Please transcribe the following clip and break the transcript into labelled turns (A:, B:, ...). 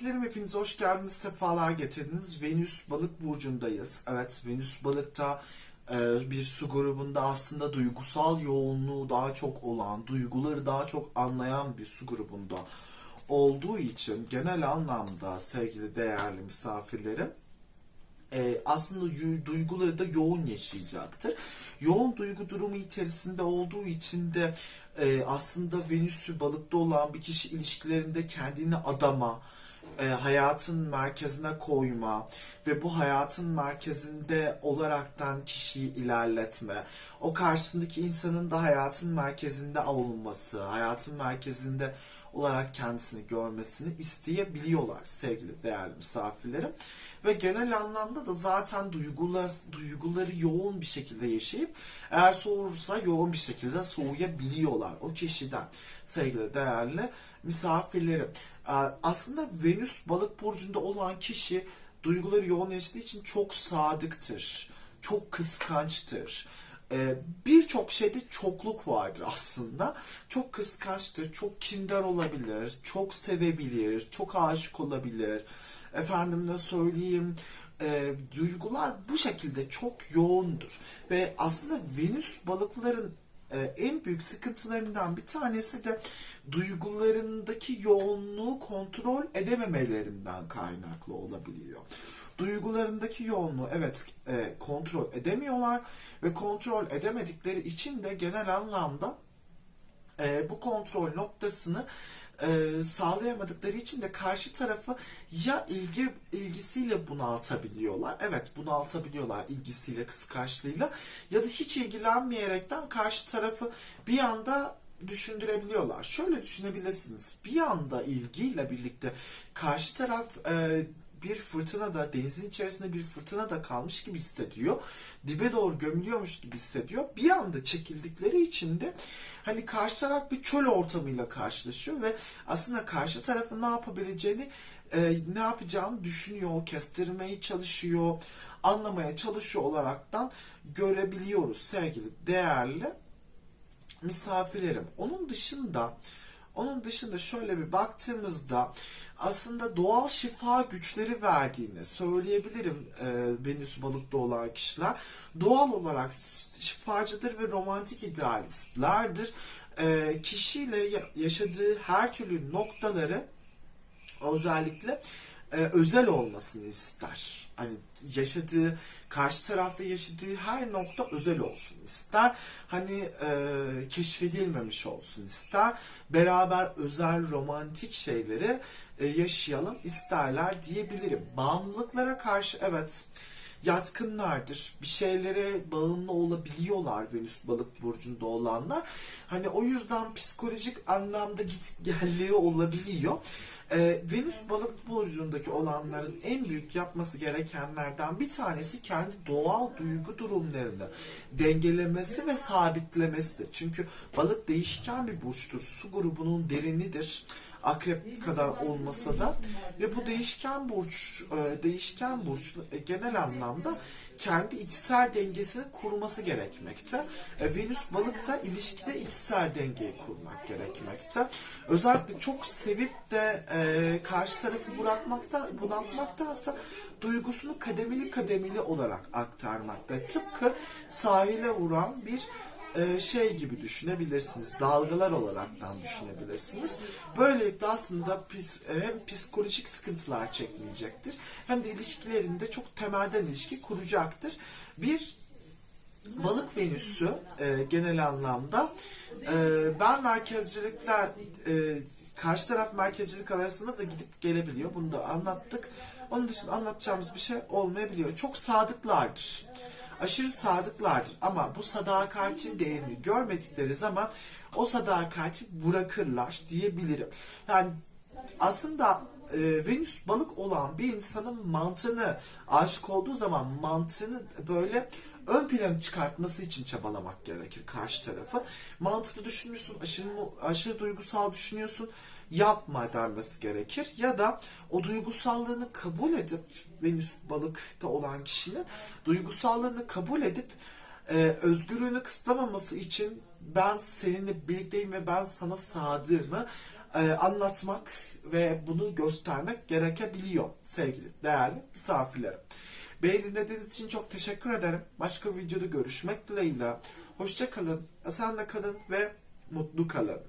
A: Misafirlerim hepiniz hoş geldiniz, sefalar getirdiniz. Venüs balık burcundayız. Evet, Venüs balıkta e, bir su grubunda aslında duygusal yoğunluğu daha çok olan, duyguları daha çok anlayan bir su grubunda olduğu için genel anlamda sevgili değerli misafirlerim e, aslında duyguları da yoğun yaşayacaktır. Yoğun duygu durumu içerisinde olduğu için de e, aslında Venüs'ü balıkta olan bir kişi ilişkilerinde kendini adama, e, hayatın merkezine koyma ve bu hayatın merkezinde olaraktan kişiyi ilerletme, o karşısındaki insanın da hayatın merkezinde olması, hayatın merkezinde olarak kendisini görmesini isteyebiliyorlar sevgili değerli misafirlerim. Ve genel anlamda da zaten duygular, duyguları yoğun bir şekilde yaşayıp eğer soğursa yoğun bir şekilde soğuyabiliyorlar o kişiden sevgili değerli misafirlerim. Ee, Aslında Venüs balık burcunda olan kişi duyguları yoğun yaşadığı için çok sadıktır, çok kıskançtır. Ee, Birçok şeyde çokluk vardır aslında. Çok kıskançtır, çok kindar olabilir, çok sevebilir, çok aşık olabilir. Efendim ne söyleyeyim, e, duygular bu şekilde çok yoğundur. Ve aslında Venüs balıkların en büyük sıkıntılarından bir tanesi de duygularındaki yoğunluğu kontrol edememelerinden kaynaklı olabiliyor. Duygularındaki yoğunluğu evet e, kontrol edemiyorlar ve kontrol edemedikleri için de genel anlamda e, bu kontrol noktasını e, sağlayamadıkları için de karşı tarafı ya ilgi ilgisiyle bunaltabiliyorlar. Evet bunaltabiliyorlar ilgisiyle, kıskançlığıyla ya da hiç ilgilenmeyerekten karşı tarafı bir anda düşündürebiliyorlar. Şöyle düşünebilirsiniz. Bir anda ilgiyle birlikte karşı taraf e, bir fırtınada, denizin içerisinde bir fırtınada kalmış gibi hissediyor. Dibe doğru gömülüyormuş gibi hissediyor. Bir anda çekildikleri için de hani karşı taraf bir çöl ortamıyla karşılaşıyor ve aslında karşı tarafın ne yapabileceğini, e, ne yapacağını düşünüyor, kestirmeye çalışıyor, anlamaya çalışıyor olaraktan görebiliyoruz sevgili değerli misafirlerim. Onun dışında onun dışında şöyle bir baktığımızda aslında doğal şifa güçleri verdiğini söyleyebilirim e, Venüs balıkta olan kişiler. Doğal olarak şifacıdır ve romantik idealistlerdir. E, kişiyle ya- yaşadığı her türlü noktaları özellikle e, özel olmasını ister. Hani yaşadığı, karşı tarafta yaşadığı her nokta özel olsun ister. Hani e, keşfedilmemiş olsun ister. Beraber özel romantik şeyleri e, yaşayalım isterler diyebilirim. Bağımlılıklara karşı evet yatkınlardır. Bir şeylere bağımlı olabiliyorlar Venüs balık burcunda olanlar. Hani o yüzden psikolojik anlamda git gelleri olabiliyor. Ee, Venüs balık burcundaki olanların en büyük yapması gerekenlerden bir tanesi kendi doğal duygu durumlarını dengelemesi ve sabitlemesidir. Çünkü balık değişken bir burçtur. Su grubunun derinidir akrep kadar olmasa da ve bu değişken burç e, değişken burç e, genel anlamda kendi içsel dengesini kurması gerekmekte. E, Venüs balıkta ilişkide içsel dengeyi kurmak gerekmekte. Özellikle çok sevip de e, karşı tarafı bırakmakta bunaltmaktansa duygusunu kademeli kademeli olarak aktarmakta. Tıpkı sahile vuran bir e, şey gibi düşünebilirsiniz. Dalgalar olaraktan düşünebilirsiniz. Böylelikle aslında pis, e, hem psikolojik sıkıntılar çekmeyecektir hem de ilişkilerinde çok temelden ilişki kuracaktır. Bir balık venüsü e, genel anlamda e, ben merkezcilikler e, karşı taraf merkezcilik arasında da gidip gelebiliyor. Bunu da anlattık. Onun dışında anlatacağımız bir şey olmayabiliyor. Çok sadıklardır aşırı sadıklardır ama bu sadakatin değerini görmedikleri zaman o sadakati bırakırlar diyebilirim. Yani aslında e, Venüs balık olan bir insanın mantığını aşık olduğu zaman mantığını böyle ön plana çıkartması için çabalamak gerekir karşı tarafı. Mantıklı düşünüyorsun, aşırı, aşırı duygusal düşünüyorsun, yapma denmesi gerekir. Ya da o duygusallığını kabul edip Venüs balıkta olan kişinin duygusallığını kabul edip e, özgürlüğünü kısıtlamaması için ben seninle birlikteyim ve ben sana sadığımı e, anlatmak ve bunu göstermek gerekebiliyor sevgili değerli misafirlerim. Beni için çok teşekkür ederim. Başka bir videoda görüşmek dileğiyle. Hoşça kalın, esenle kalın ve mutlu kalın.